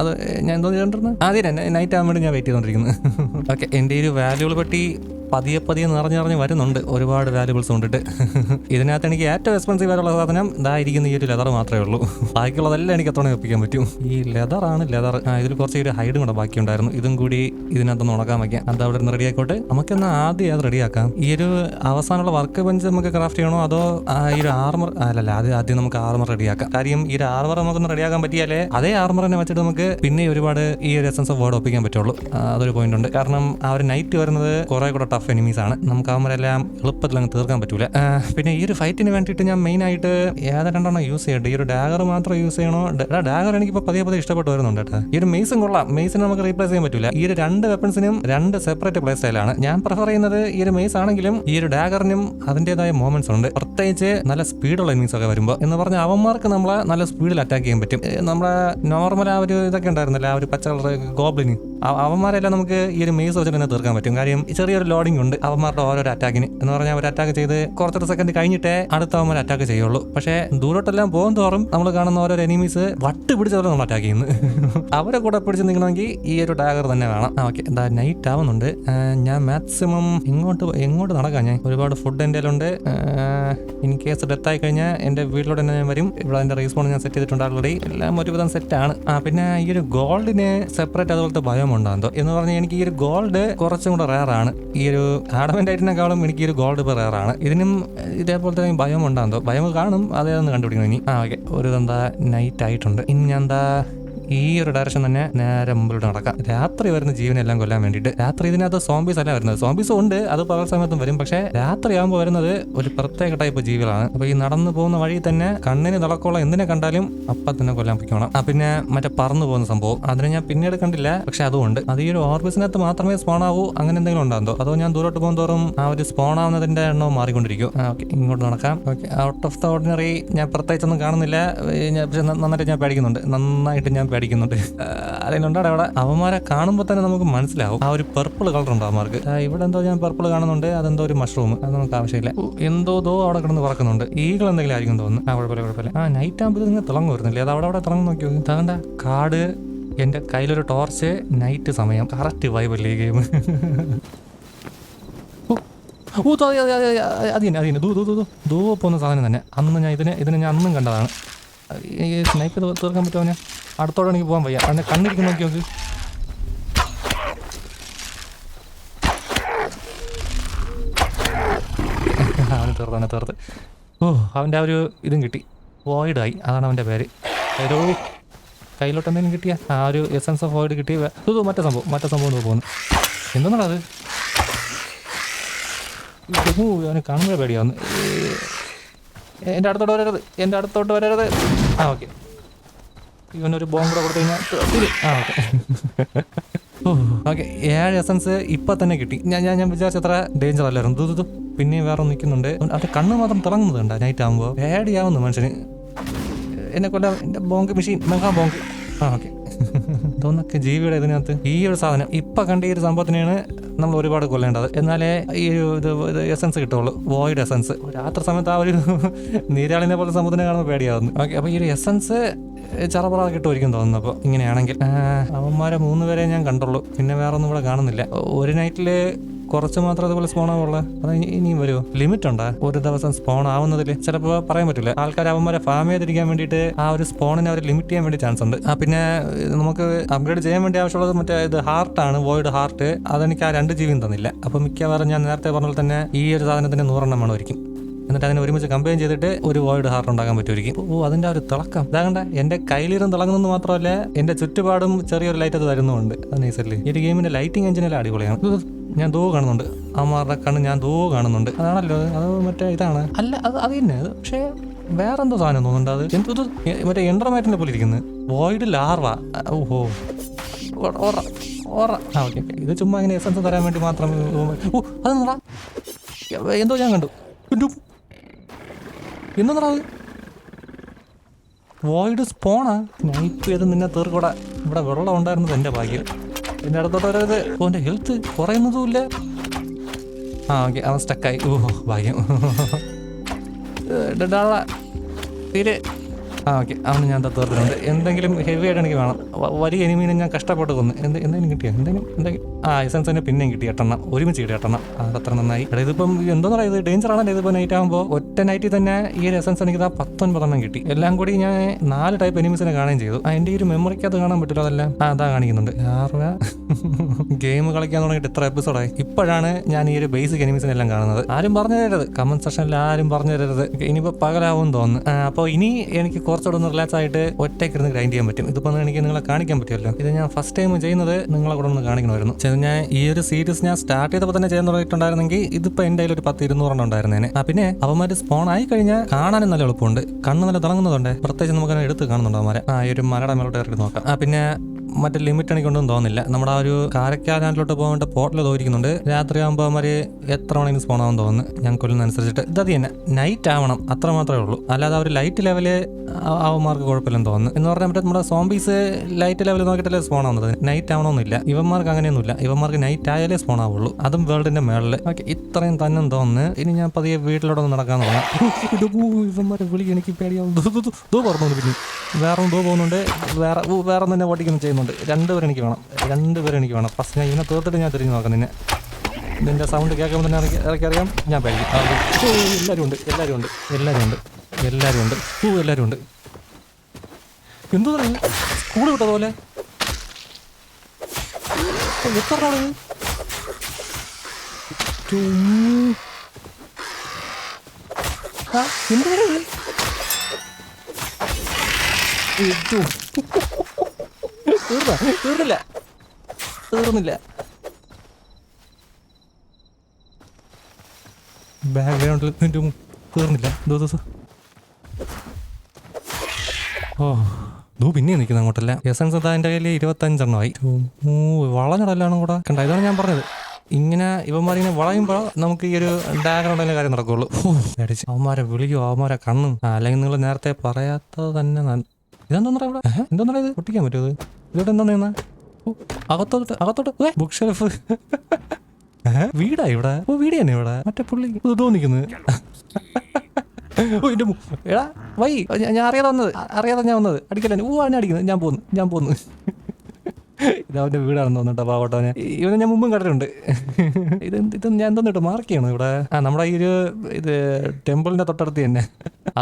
അത് ഞാൻ എന്തോ ചെയ്തോണ്ടിരുന്നത് ആദ്യം തന്നെ നൈറ്റ് ആകാൻ വേണ്ടി ഞാൻ വെയിറ്റ് ചെയ്തോണ്ടിരിക്കുന്നത് ഓക്കെ എന്റെ ഒരു വാല്യൂബിൾ പറ്റി പതിയെ പതിയെ നിറഞ്ഞു നിറഞ്ഞ് വരുന്നുണ്ട്. ഒരുപാട് വാല്യുബിൾസ് കൊണ്ടിട്ട് ഇതിനകത്ത് എനിക്ക് ഏറ്റവും എക്സ്പെൻസീവ് ആയിട്ടുള്ള സാധനം ഇതായിരിക്കുന്ന ഈ ഒരു ലെതർ മാത്രമേ ഉള്ളൂ. ബാക്കിയുള്ളതെല്ലാം എനിക്ക് എത്ര ഒപ്പിക്കാൻ പറ്റും. ഈ ലെതറാണ് ലെതർ ഇതിൽ കുറച്ച് ഒരു ഹൈഡും കൂടെ ബാക്കിയുണ്ടായിരുന്നു. ഇതും കൂടി ഇതിനകത്തൊന്ന് ഉണക്കാൻ വയ്ക്കാം അത് അവിടെ നിന്ന് റെഡി ആയിക്കോട്ടെ. നമുക്കെന്നാ ആദ്യം അത് റെഡിയാക്കാം ഈ ഒരു അവസാനമുള്ള വർക്ക് ബെഞ്ച് നമുക്ക് ക്രാഫ്റ്റ് ചെയ്യണോ അതോ ഈ ഒരു ആർമർ അല്ലല്ല ആദ്യം ആദ്യം നമുക്ക് ആർമർ റെഡിയാക്കാം കാര്യം ഈ ഒരു ആർമർ നമുക്കൊന്ന് റെഡിയാക്കാൻ പറ്റിയാലേ അതേ ആർമർ തന്നെ വെച്ചിട്ട് നമുക്ക് പിന്നെ ഒരുപാട് ഈ ഒരു എസൻസ് ഓഫ് വേർഡ് ഒപ്പിക്കാൻ പറ്റുള്ളൂ. അതൊരു പോയിന്റ് ഉണ്ട്. കാരണം ആ ഒരു നൈറ്റ് വരുന്നത് കുറെ കൂടെ ടഫ് എനിമീസ് ആണ്. നമുക്ക് അവന്മാരെല്ലാം എളുപ്പത്തിൽ അങ്ങ് തീർക്കാൻ പറ്റൂല. പിന്നെ ഈ ഒരു ഫൈറ്റിന് വേണ്ടിയിട്ട് ഞാൻ മെയിൻ ആയിട്ട് ഏതാ രണ്ടെണ്ണം യൂസ് ചെയ്യട്ടെ? ഈ ഒരു ഡാഗർ മാത്രം യൂസ് ചെയ്യണോ? ഡാഗർ എനിക്കിപ്പോൾ പതിയെ പതിയെ ഇഷ്ടപ്പെട്ട് വരുന്നുണ്ട് കേട്ടോ. ഈ ഒരു മെയ്സും കൊള്ളാം. മെയ്സിനെ നമുക്ക് റീപ്ലേസ് ചെയ്യാൻ പറ്റില്ല ഈ ഒരു രണ്ട് വെപ്പൺസിനും രണ്ട് സെപ്പറേറ്റ് പ്ലേ സ്റ്റൈലാണ് ഞാൻ പ്രിഫർ ചെയ്യുന്നത് ഈ ഒരു മെയ്സ് ആണെങ്കിലും ഈ ഒരു ഡാഗറിനും അതിന്റെതായ മോമെന്റ്സ് ഉണ്ട്. പ്രത്യേകിച്ച് നല്ല സ്പീഡുള്ള എനിമീസ് ഒക്കെ വരുമ്പോൾ എന്ന് പറഞ്ഞാൽ അവന്മാർക്ക് നമ്മളെ നല്ല സ്പീഡിൽ അറ്റാക്ക് ചെയ്യാൻ പറ്റും. നമ്മളെ നോർമൽ ആ ഒരു ഇതൊക്കെ ഉണ്ടായിരുന്നില്ല ആ ഒരു പച്ച കളർ ഗോബ്ലിന്? അവന്മാരെല്ലാം നമുക്ക് ഈ ഒരു മെയ്സ് വെച്ചിട്ട് തന്നെ തീർക്കാൻ പറ്റും. കാര്യം ചെറിയൊരു ലോഡിംഗ് ഉണ്ട് അവന്മാരുടെ ഓരോ അറ്റാക്കിന് എന്ന് പറഞ്ഞാൽ ഒരു അറ്റാക്ക് ചെയ്ത് കുറച്ചൊരു സെക്കൻഡ് കഴിഞ്ഞിട്ടേ അടുത്ത അവന്മാർ അറ്റാക്ക് ചെയ്യുള്ളൂ. പക്ഷേ ദൂരോട്ടെല്ലാം പോകും തോറും നമ്മൾ കാണുന്ന ഓരോ എനിമീസ് വട്ട് പിടിച്ചവരെ നമ്മൾ അറ്റാക്ക് ചെയ്യുന്നു. അവരെ കൂടെ പിടിച്ച് നിൽക്കണമെങ്കിൽ ഈ ഒരു ടാഗർ തന്നെ വേണം. ഓക്കെ എന്താ നൈറ്റ് ആവുന്നുണ്ട്. ഞാൻ മാക്സിമം ഇങ്ങോട്ട് എങ്ങോട്ട് നടക്കാം ഞാൻ. ഒരുപാട് ഫുഡ് എന്റെ ഉണ്ട് ഇൻ കേസ് ഡെത്ത് ആയി കഴിഞ്ഞാൽ എന്റെ വീട്ടിലോട്ട് തന്നെ ഞാൻ വരും. ഇവിടെ എന്റെ റീസ്പോൺ ഞാൻ സെറ്റ് ചെയ്തിട്ടുണ്ട് ആൾറെഡി എല്ലാം ഒരുവിധം സെറ്റാണ് ആ പിന്നെ ഈ ഒരു ഗോൾഡിന് സെപ്പറേറ്റ് അതുപോലത്തെ ഭയം ഉണ്ടാകുന്നോ എന്ന് പറഞ്ഞാൽ എനിക്ക് ഈ ഒരു ഗോൾഡ് കുറച്ചും കൂടെ റയറാണ് ഈ ഒരു ആഡമെന്റ് ആയിട്ടിനേക്കാളും എനിക്ക് ഈ ഒരു ഗോൾഡ് ഇപ്പോൾ റയറാണ് ഇതിനും ഇതേപോലെ ഇതേപോലത്തെ ഭയം ഉണ്ടാകുന്നോ ഭയം കാണും. അതേതൊന്ന് കണ്ടുപിടിക്കണം ഇനി. ആ ഓക്കെ ഒരു എന്താ നൈറ്റ് ആയിട്ടുണ്ട്. ഇനി ഞാൻ എന്താ ഈ ഒരു ഡയറക്ഷൻ തന്നെ നേരെ മുമ്പിലോട്ട് നടക്കാം. രാത്രി വരുന്ന ജീവനെല്ലാം കൊല്ലാൻ വേണ്ടിയിട്ട്. രാത്രി ഇതിനകത്ത് സോംബീസ് അല്ല വരുന്നത്. സോംബീസ് ഉണ്ട് അത് പകൽ സമയത്തും വരും. പക്ഷേ രാത്രി ആകുമ്പോൾ വരുന്നത് ഒരു പ്രത്യേക ടൈപ്പ് ജീവികളാണ്. അപ്പോൾ ഈ നടന്നു പോകുന്ന വഴി തന്നെ കണ്ണിന് തിളക്കമുള്ള എന്തിനെ കണ്ടാലും അപ്പം തന്നെ കൊല്ലാൻ പിക്കണം ആ പിന്നെ മറ്റേ പറന്നു പോകുന്ന സംഭവം. അതിനെ ഞാൻ പിന്നീട് കണ്ടില്ല പക്ഷെ അതുകൊണ്ട് അത് ഈ ഒരു ഓർബിസിനകത്ത് മാത്രമേ സ്പോൺ ആവൂ. അങ്ങനെ എന്തെങ്കിലും ഉണ്ടാകുന്നോ അതോ ഞാൻ ദൂരോട്ട് പോകും തോറും ആ ഒരു സ്പോൺ ആവുന്നതിന്റെ എണ്ണവും മാറിക്കൊണ്ടിരിക്കും. ഓക്കെ. ഇങ്ങോട്ട് നടക്കാം. Okay. Out of the ordinary ഞാൻ പ്രത്യേകിച്ചൊന്നും കാണുന്നില്ല. പക്ഷെ നന്നായിട്ട് ഞാൻ പേടിക്കുന്നുണ്ട്. നന്നായിട്ട് ഞാൻ പേടിക്കുന്നുണ്ട് അതിനുണ്ടാ അവിടെ. അവന്മാരെ കാണുമ്പോൾ തന്നെ നമുക്ക് മനസ്സിലാവും. ആ ഒരു പെർപ്പിൾ കളർ ഉണ്ട് അവന്മാർക്ക്. ഇവിടെ എന്തോ ഞാൻ പെർപ്പിൾ കാണുന്നുണ്ട് അതെന്തോ ഒരു മഷ്റൂം അത് നമുക്ക് ആവശ്യമില്ല. എന്തോ ദോ അവിടെ കിടന്ന് പറക്കുന്നുണ്ട്. ഈകൾ എന്തെങ്കിലും ആയിരിക്കും തോന്നുന്നു. ആ കുഴപ്പമില്ല കുഴപ്പമില്ല. ആ നൈറ്റ് ആകുമ്പോൾ നിങ്ങൾ തിളങ്ങ് വരുന്നില്ലേ? അത് അവിടെ അവിടെ തിളങ്ങി നോക്കി നോക്കി. താണ്ട കാട് എന്റെ കയ്യിലൊരു ടോർച്ച് നൈറ്റ് സമയം. കറക്റ്റ് വൈബല്ലേ ഗെയിം ഓ അതെ അതെ അതെ അത് തന്നെ. ദൂ ദൂ ദൂ ദൂ. പോകുന്ന സാധനം തന്നെ. അന്ന് ഞാൻ ഇതിനെ ഇതിനെ ഞാൻ അന്നും കണ്ടതാണ്. സ്നൈപ്പ് തീർക്കാൻ പറ്റുമോ ഞാൻ അടുത്തോടെ എനിക്ക് പോകാൻ വയ്യ. അതിന്റെ കണ്ണിരിക്കും നോക്കി നോക്ക്. അവന് തീർത്ത് അവനെ തീർത്ത്. ഓ അവന്റെ ആ ഒരു ഇതും കിട്ടി. വോയിഡായി അതാണ് അവന്റെ പേര്. ഒരു കയ്യിലോട്ട് എന്തെങ്കിലും കിട്ടിയ? ആ ഒരു എസൻസ് ഓഫ് വോയിഡ് കിട്ടിയ ഇത് മറ്റേ സംഭവം മറ്റേ സംഭവം പോകുന്നു എന്തെന്നാണ് അത്? അവന് കാണുമ്പോഴേ പേടിയാവുന്നു. എന്റെ അടുത്തോട്ട് വരരുത്. എന്റെ അടുത്തോട്ട് വരരുത്. ആ ഓക്കെ. ഇവനൊരു ബോംബ് കൂടെ കൊടുത്തു കഴിഞ്ഞാൽ. ഓക്കെ. ഏഴ് എസൻസ് ഇപ്പൊ തന്നെ കിട്ടി. ഞാൻ ഞാൻ ഞാൻ വിചാരിച്ച അത്ര ഡേഞ്ചർ അല്ലായിരുന്നു. ദൂ, ദൂ, പിന്നെ വേറെ നിൽക്കുന്നുണ്ട്. അത് കണ്ണ് മാത്രം തിളങ്ങുന്നുണ്ട് നൈറ്റ് ആകുമ്പോൾ പേടിയാവുന്നു മനുഷ്യന്. എന്നെ കൊല്ലാം എന്റെ ബോങ്ക് മെഷീൻ മെഗാ ബോങ്ക് ആ ഓക്കെ. ഇതൊന്നൊക്കെ ജീവിയുടെ ഇതിനകത്ത് ഈ ഒരു സാധനം ഇപ്പൊ കണ്ട ഈ ഒരു സംഭവത്തിനെയാണ് നമ്മൾ ഒരുപാട് കൊല്ലേണ്ടത്. എന്നാലേ ഈ ഇത് എസൻസ് കിട്ടുള്ളൂ വോയിഡ് എസൻസ് രാത്രി സമയത്ത് ആ ഒരു നീരാളിനെ പോലെ സംഭവത്തിനെ കാണുമ്പോൾ പേടിയാവുന്നു. ഓക്കെ അപ്പൊ ഈ ഒരു എസൻസ് ചറപറ കിട്ടുമായിരിക്കും തോന്നുന്നു അപ്പോൾ ഇങ്ങനെയാണെങ്കിൽ. അവന്മാരെ മൂന്ന് പേരെ ഞാൻ കണ്ടുള്ളൂ. പിന്നെ വേറെ ഒന്നും ഇവിടെ കാണുന്നില്ല. ഒരു നൈറ്റിൽ കുറച്ച് മാത്രം അതുപോലെ സ്പോൺ ആവുള്ള. അത് ഇനി- ഇനിയും വരുമോ ലിമിറ്റ് ഉണ്ടാ? ഒരു ദിവസം സ്പോൺ ആവുന്നതിൽ ചിലപ്പോൾ പറയാൻ പറ്റില്ല. ആൾക്കാർ അവന്മാരെ ഫാം ചെയ്തിരിക്കാൻ വേണ്ടിയിട്ട് ആ ഒരു സ്പോണിനെ അവർ ലിമിറ്റ് ചെയ്യാൻ വേണ്ടി ചാൻസ് ഉണ്ട്. ആ പിന്നെ നമുക്ക് അപ്ഗ്രേഡ് ചെയ്യാൻ വേണ്ടി ആവശ്യമുള്ളത് മറ്റേ ഇത് ഹാർട്ടാണ് വോയിഡ് ഹാർട്ട് അതെനിക്ക് ആ രണ്ട് ജീവിയും തന്നില്ല. അപ്പോൾ മിക്കവാറും ഞാൻ നേരത്തെ പറഞ്ഞ പോലെ തന്നെ ഈ ഒരു സാധനത്തിന് നൂറെണ്ണം വേണമായിരിക്കും എന്നിട്ട് അതിനെ ഒരുമിച്ച് കമ്പയിൻ ചെയ്തിട്ട് ഒരു വോയിഡ് ഹാർട്ട് ഉണ്ടാക്കാൻ പറ്റുമായിരിക്കും. ഓ അതിന്റെ ഒരു തിളക്കം. ഇതാകണ്ട എന്റെ കയ്യിലിരുന്ന് തിളങ്ങുന്നത് മാത്രമല്ല എന്റെ ചുറ്റുപാടും ചെറിയൊരു ലൈറ്റ് അത് തരുന്നുണ്ട് അത് നൈസല്ലേ ഈ ഒരു ഗെയിമിന്റെ ലൈറ്റിംഗ് എഞ്ചിനെല്ലാം അടിപൊളിയാണ്. ഞാൻ ദോ കാണുന്നുണ്ട്. അമ്മാരുടെ കണ്ണ് ഞാൻ ദോ കാണുന്നുണ്ട്. അതാണല്ലോ അത്. മറ്റേ ഇതാണ്. അല്ല അത് അത് തന്നെ പക്ഷേ വേറെന്തോ സാധനം തോന്നുന്നുണ്ട് അത്. എന്തോ മറ്റേ എൻഡർമാറ്റിനെ പോലെ ഇരിക്കുന്നത് വോയിഡ് ലാർവ ഓഹോ. ഓറ ഓറ ആ ഓക്കെ ഇത് ചുമ്മാ ഇങ്ങനെ എസൻസ് തരാൻ വേണ്ടി മാത്രം അത് എന്തോ ഞാൻ കണ്ടു. എന്നതാ വോയിഡ് സ്പോണാ നൈപ്പ് ചെയ്ത് നിന്നെ തീർക്കൂടെ. ഇവിടെ വെള്ളം ഉണ്ടായിരുന്നത് എന്റെ ഭാഗ്യം. എന്റെ അടുത്തോട്ട് വരരുത് ഓ എന്റെ ഹെൽത്ത് കുറയുന്നതുമില്ല ആ ഓക്കെ അവൻ സ്റ്റക്കായി ഓ ഭാഗ്യം. തീരെ. ആ ഓക്കെ അവന് ഞാൻ തീർത്തിട്ടുണ്ട്? എന്തെങ്കിലും ഹെവി ആയിട്ട് എനിക്ക് വേണം. വലിയ എനിമീനെ ഞാൻ കഷ്ടപ്പെട്ട് കൊന്നു. എന്ത് എന്തെങ്കിലും കിട്ടിയോ? എന്തെങ്കിലും എന്തെങ്കിലും. ആ എസൻസ് തന്നെ പിന്നെയും കിട്ടി എട്ടെണ്ണം. ഒരുമിച്ച് കിട്ടി എട്ടെണ്ണം. അത് അതത്ര നന്നായി. അതായത് ഇതിപ്പം എന്തോന്ന് പറയുക ഇത് ഡേഞ്ചർ ആണല്ലോ ഇതിപ്പോൾ നൈറ്റ് ആകുമ്പോൾ ഒറ്റ നൈറ്റിൽ തന്നെ ഈ ഒരു എസൻസ് എനിക്ക് ആ പത്തൊൻപതെണ്ണം കിട്ടി. എല്ലാം കൂടി ഞാൻ നാല് ടൈപ്പ് എനിമീസിനെ കാണുകയും ചെയ്തു. എന്റെ ഈ ഒരു അത് കാണാൻ പറ്റില്ല അതെല്ലാം. ആ അതാ കാണിക്കുന്നുണ്ട്. ആറുക ഗെയിം കളിക്കാൻ തുടങ്ങിയിട്ട് ഇത്ര എപ്പിസോഡായി ഇപ്പോഴാണ് ഞാൻ ഈ ഒരു ബേസിക് എനിമീസിനെ എല്ലാം കാണുന്നത്. ആരും പറഞ്ഞു തരരുത്. കമന്റ് സെക്ഷനിൽ ആരും പറഞ്ഞു തരരുത്. ഇനിയിപ്പോൾ പകലാവും തോന്നുന്നു. അപ്പോൾ ഇനി എനിക്ക് കുറച്ചുകൂടെ ഒന്ന് റിലാക്സ് ആയിട്ട് ഒറ്റയ്ക്ക് ഇരുന്ന് ഗ്രൈൻഡ് ചെയ്യാൻ പറ്റും. ഇതിപ്പോൾ എനിക്ക് നിങ്ങളെ കാണിക്കാൻ പറ്റുമല്ലോ ഇത് ഞാൻ ഫസ്റ്റ് ടൈം ചെയ്യുന്നത് നിങ്ങളെ കൂടെ ഒന്ന് കാണിക്കണമായിരുന്നു. ഞാൻ ഈ ഒരു സീരീസ് ഞാൻ സ്റ്റാർട്ട് ചെയ്തപ്പോൾ തന്നെ ചെയ്യാൻ തുടങ്ങിയിട്ടുണ്ടായിരുന്നെങ്കിൽ ഇതിപ്പോൾ എന്റെ കയ്യിൽ ഒരു പത്ത് ഇരുന്നൂറെണ്ണം ഉണ്ടായിരുന്നേനെ. ആ പിന്നെ അവന്മാർ സ്പോൺ ആയി കഴിഞ്ഞാൽ കാണാനും നല്ല എളുപ്പമുണ്ട്. കണ്ണ് നല്ല തിളങ്ങുന്നതുണ്ട്. പ്രത്യേകിച്ച് നമുക്ക് എടുത്ത് കാണുന്നുണ്ട് അവന്മാരെ? ആ ഒരു മലയുടെ മേലോട്ട് ഇറക്കി നോക്കാം. ആ പിന്നെ മറ്റേ ലിമിറ്റ് എനിക്കൊന്നും തോന്നുന്നില്ല. നമ്മുടെ ആ ഒരു കാരക്കാനാട്ടിലോട്ട് പോകേണ്ട പോർട്ടൽ തോന്നിക്കുന്നുണ്ട് രാത്രി ആകുമ്പോൾ അവന്മാർ എത്ര മണിക്ക് സ്പോൺ ആവും തോന്നുന്നു. ഞാൻ കൊല്ലുന്നതനുസരിച്ചിട്ട് ഇത് അത് തന്നെ. നൈറ്റ് ആവണം. അത്ര മാത്രമേ ഉള്ളൂ. അല്ലാതെ ഒരു ലൈറ്റ് ലെവൽ അവന്മാർക്ക് കുഴപ്പമില്ലെന്ന് തോന്നുന്നു. എന്ന് പറഞ്ഞാൽ നമ്മുടെ സോംബീസ് ലൈറ്റ് ലെവൽ നോക്കിയിട്ടല്ലേ സ്പോൺ ആവുന്നത്? നൈറ്റ് ആവണമെന്നില്ല ഇവന്മാർക്ക് അങ്ങനെയൊന്നുമില്ല. ഇവന്മാർക്ക് നൈറ്റ് ആയാലേ സ്പോൺ ആവുള്ളൂ. അതും വേൾഡിന്റെ മേളിൽ ഓക്കെ ഇത്രയും തന്നെ തോന്നുന്നു. ഇനി ഞാൻ പതിയെ വീട്ടിലോട്ട് ഒന്ന് നടക്കാൻ തുടങ്ങാം ഇവന്മാരെ വിളി എനിക്ക് പേടിയാവും. ദൂ, ദൂ, ദൂ, ദൂ പറഞ്ഞു പിന്നെ. വേറെ ദൂ പോകുന്നുണ്ട്. വേറെ വേറെ തന്നെ ഓടിക്കുന്നു ചെയ്യുന്നുണ്ട്. രണ്ടുപേരും എനിക്ക് വേണം. രണ്ടുപേരും എനിക്ക് വേണം. ഫസ്റ്റ് ഞാൻ ഇവനെ തീർത്തിട്ട് ഞാൻ തിരിഞ്ഞു നോക്കാം നിന്നെ. ഇതിന്റെ സൗണ്ട് കേൾക്കുമ്പോൾ തന്നെ ഇറക്കി ഇറക്കി അറിയാം. ഞാൻ പേടിക്കും. എല്ലാവരും ഉണ്ട്. എല്ലാവരും ഉണ്ട്. എല്ലാവരും ഉണ്ട്. എല്ലാവരും ഉണ്ട്. ഓ എല്ലാവരും ഉണ്ട്. എന്തോ സ്കൂൾ വിട്ടതുപോലെ? ആളാണ് ചും. ആ, എന്താണ് ഇത്? ഇതു. തീർന്നോ? തീർന്നില്ല തീർന്നില്ല ബാക്ക്ഗ്രൗണ്ടിൽ തീർന്നില്ല ദോ ദോ, ദോ. ഓ ദൂ പിന്നെ നിൽക്കുന്ന അങ്ങോട്ടല്ല? എസ് എൻ അതിന്റെ കയ്യിൽ ഇരുപത്തഞ്ചെണ്ണമായി ഓ വളഞ്ഞടല്ലാണ് കൂടെ. കണ്ട ഇതാണ് ഞാൻ പറഞ്ഞത്. ഇങ്ങനെ ഇവന്മാർ ഇങ്ങനെ വളയുമ്പോൾ നമുക്ക് ഈ ഒരു ഡാഗ്രൗണ്ടിലെ കാര്യം നടക്കുള്ളൂ. അടിച്ച്. അവന്മാരെ വിളിക്കും അവന്മാരെ കണ്ണും. അല്ലെങ്കിൽ നിങ്ങൾ നേരത്തെ പറയാത്തത് തന്നെ നന്ന- ഇതെന്താ ഇവിടെ? എന്താ ഇത്? പൊട്ടിക്കാൻ പറ്റുമോ ഇത്? ഇവിടെ എന്താ ചെയ്യുന്ന അകത്തോട്ട് അകത്തോട്ട്. Book shelf. വീടാ ഇവിടെ. ഓ വീട് തന്നെ ഇവിടെ. മറ്റേ പുള്ളി. തോന്നിക്കുന്നത് എന്റെ എടാ വൈ ഞാൻ അറിയാതെ വന്നത്. അറിയാതെ ഞാൻ വന്നത്. അടിക്കല്ലേ ഊ ആണ് അടിക്കുന്നത്. ഞാൻ പോന്നു ഞാൻ പോന്നു. ഇത് അവന്റെ വീടാണെന്ന് തോന്നുന്നുട്ടോ പാവട്ടവന് ഇവനെ ഞാൻ മുമ്പും കണ്ടിട്ടുണ്ട്. ഇത് ഇത് ഞാൻ തന്നിട്ട് മാർക്ക് ചെയ്യണം ഇവിടെ? ആ നമ്മുടെ ഈ ഒരു ഇത് ടെമ്പിളിന്റെ തൊട്ടടുത്ത് തന്നെ.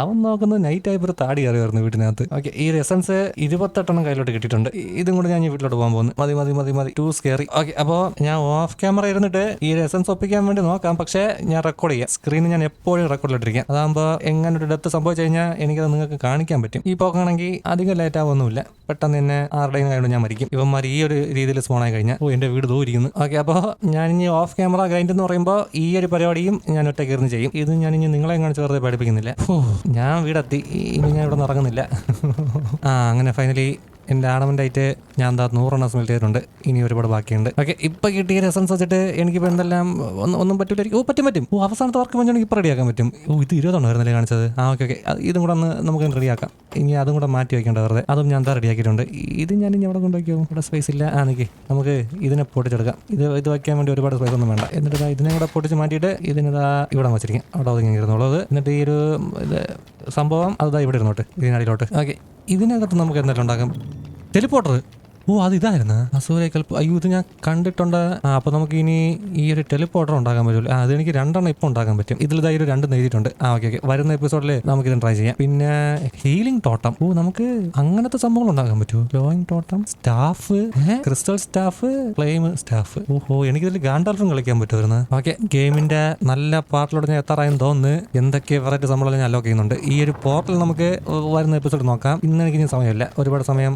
അവൻ നോക്കുന്നത് നൈറ്റ് ആയപ്പോൾ ഒരു താടി കയറിയായിരുന്നു വീട്ടിനകത്ത്. ഓക്കെ ഈ റെസൻസ് ഇരുപത്തെട്ടെണ്ണം കയ്യിലോട്ട് കിട്ടിയിട്ടുണ്ട്. ഇതും കൂടെ ഞാൻ വീട്ടിലോട്ട് പോകാൻ പോകുന്നു. മതി മതി മതി മതി. ടൂ സ്കേറി ഓക്കെ അപ്പോൾ ഞാൻ ഓഫ് ക്യാമറ ഇരുന്നിട്ട് ഈ റെസൻസ് ഒപ്പിക്കാൻ വേണ്ടി നോക്കാം. പക്ഷേ ഞാൻ റെക്കോർഡ് ചെയ്യാം. സ്ക്രീനിൽ ഞാൻ എപ്പോഴും റെക്കോർഡിലിട്ടിരിക്കാം അതാകുമ്പോൾ എങ്ങനെ ഒരു ഡെത്ത് സംഭവിച്ചു കഴിഞ്ഞാൽ എനിക്കത് നിങ്ങൾക്ക് കാണിക്കാൻ പറ്റും. ഈ പോക്കാണെങ്കിൽ അധികം ലേറ്റ് ആവുമൊന്നുമില്ല പെട്ടെന്ന് തന്നെ ആരുടെയും ഞാൻ മരിക്കും. ഇവന്മാർ ഈ ഒരു രീതിയിൽ സ്പോണായി കഴിഞ്ഞാൽ ഓ എന്റെ വീട് ദൂരിക്കുന്നു ഓക്കെ അപ്പോൾ ഞാൻ ഇനി ഓഫ് ക്യാമറ ഗ്രൈൻഡ് എന്ന് പറയുമ്പോൾ ഈ ഒരു പരിപാടിയും ഞാൻ ഒറ്റയ്ക്ക് ഇരുന്ന് ചെയ്യും. ഇത് ഞാൻ ഇനി നിങ്ങളെ കാണിച്ച് വെറുതെ പഠിപ്പിക്കുന്നില്ല. ഞാൻ വീടെത്തി. ഇനി ഞാൻ ഇവിടെ നിന്ന് ഇറങ്ങുന്നില്ല ആ അങ്ങനെ ഫൈനലി എന്റെ ആണവന്റെ ആയിട്ട് ഞാൻ എന്താ നൂറെണ്ണം സ്മെൽ ചെയ്തിട്ടുണ്ട്. ഇനി ഒരുപാട് ബാക്കിയുണ്ട്. ഓക്കെ ഇപ്പം കിട്ടിയ റെസൻസ് വെച്ചിട്ട് എനിക്കിപ്പോൾ എന്തെല്ലാം ഒന്നും ഒന്നും പറ്റില്ലായിരിക്കും ഓ പറ്റും പറ്റും. ഓ അവസാനത്തെ വർക്ക് പഞ്ചാണെങ്കിൽ ഇപ്പം റെഡിയാക്കാൻ പറ്റും. ഓ ഇത് ഇരുപതെണ്ണം ആയിരുന്നല്ലേ കാണിച്ചത്? ആ ഓക്കെ ഓക്കെ ഇതും കൂടെ ഒന്ന് നമുക്ക് റെഡിയാക്കാം ഇനി അതും കൂടെ മാറ്റി വയ്ക്കേണ്ട വെറുതെ. അതും ഞാൻ എന്താ റെഡിയാക്കിയിട്ടുണ്ട് ഇത് ഞാൻ ഇനി അവിടെ കൊണ്ടുവയ്ക്കോ ഇവിടെ സ്പേസ് ഇല്ല. ആ നമുക്ക് ഇതിനെ പൊട്ടിച്ചെടുക്കാം. ഇത് ഇത് വയ്ക്കാൻ വേണ്ടി ഒരുപാട് സ്പേസ് ഒന്നും വേണ്ട. എന്നിട്ട് ഇതിനെ കൂടെ പൊട്ടിച്ച് മാറ്റിയിട്ട് ഇതിനിതാ ഇവിടെ വെച്ചിരിക്കാം. അവിടെ ഒതുങ്ങി ഇരുന്നുള്ളത് എന്നിട്ട് ഈ ഒരു സംഭവം അതാ ഇവിടെ ഇരുന്നോട്ട്. ഇതിനടിയിലോട്ട്. ഓക്കെ ഇതിനകത്ത് നമുക്ക് എന്തെല്ലാം ഉണ്ടാക്കാം? ടെലിപ്പോർട്ടർ ഓ അത് ഇതായിരുന്നു. അസൂരക്കൽ അയ്യോ ഇത് ഞാൻ കണ്ടിട്ടുണ്ട്. ആ അപ്പൊ നമുക്ക് ഇനി ഈ ഒരു ടെലിപ്പോർട്ടർ ഉണ്ടാക്കാൻ പറ്റുമല്ലോ. ആ അതെനിക്ക് രണ്ടെണ്ണം ഇപ്പൊ ഉണ്ടാക്കാൻ പറ്റും. ഇതിൽ ഇതായി ഒരു രണ്ട് നേരിട്ടുണ്ട് ആ ഓക്കെ ഓക്കെ വരുന്ന എപ്പിസോഡിൽ നമുക്ക് ഇത് ട്രൈ ചെയ്യാം. പിന്നെ ഹീലിംഗ് ടോട്ടം ഓ നമുക്ക് അങ്ങനത്തെ സംഭവങ്ങൾ ഉണ്ടാക്കാൻ പറ്റുമോ? Glowing totem staff crystal staff flame staff ഓഹോ എനിക്കിതിൽ ഗാൻഡാൽഫും കളിക്കാൻ പറ്റുമായിരുന്നു. ഓക്കെ ഗെയിമിന്റെ നല്ല പാർട്ടിലൂടെ ഞാൻ എത്താറായെന്ന് തോന്നുന്നു. എന്തൊക്കെ വെറൈറ്റി സംഭവങ്ങൾ ഞാൻ അലോക്ക് ചെയ്യുന്നുണ്ട്. ഈ ഒരു പോർട്ടൽ നമുക്ക് വരുന്ന എപ്പിസോഡ് നോക്കാം. ഇന്ന് എനിക്ക് സമയമില്ല. ഒരുപാട് സമയം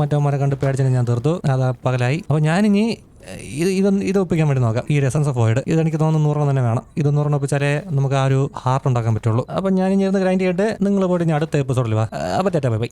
മറ്റവന്മാരെ കണ്ട് പേടിച്ചു ഞാൻ തീർത്തു. അത് പകലായി. അപ്പോൾ ഞാനിനി ഇത് ഇത് ഇത് ഒപ്പിക്കാൻ വേണ്ടി നോക്കാം. ഈ എസൻസ് ഓഫ് ഇത് എനിക്ക് തോന്നുന്നു നൂറെണ്ണം തന്നെ വേണം. ഇത് നൂറെണ്ണം ഒപ്പിച്ചാലേ നമുക്ക് ആ ഒരു ഹാർട്ട് ഉണ്ടാക്കാൻ പറ്റുള്ളൂ. അപ്പം ഞാൻ ഇനി ഇരുന്ന് ഗ്രൈൻഡ് ചെയ്തിട്ട് നിങ്ങൾ പോയിട്ട് ഞാൻ അടുത്ത എപ്പിസോഡിൽ വാ. അപ്പോൾ ചേട്ടാ ബൈ.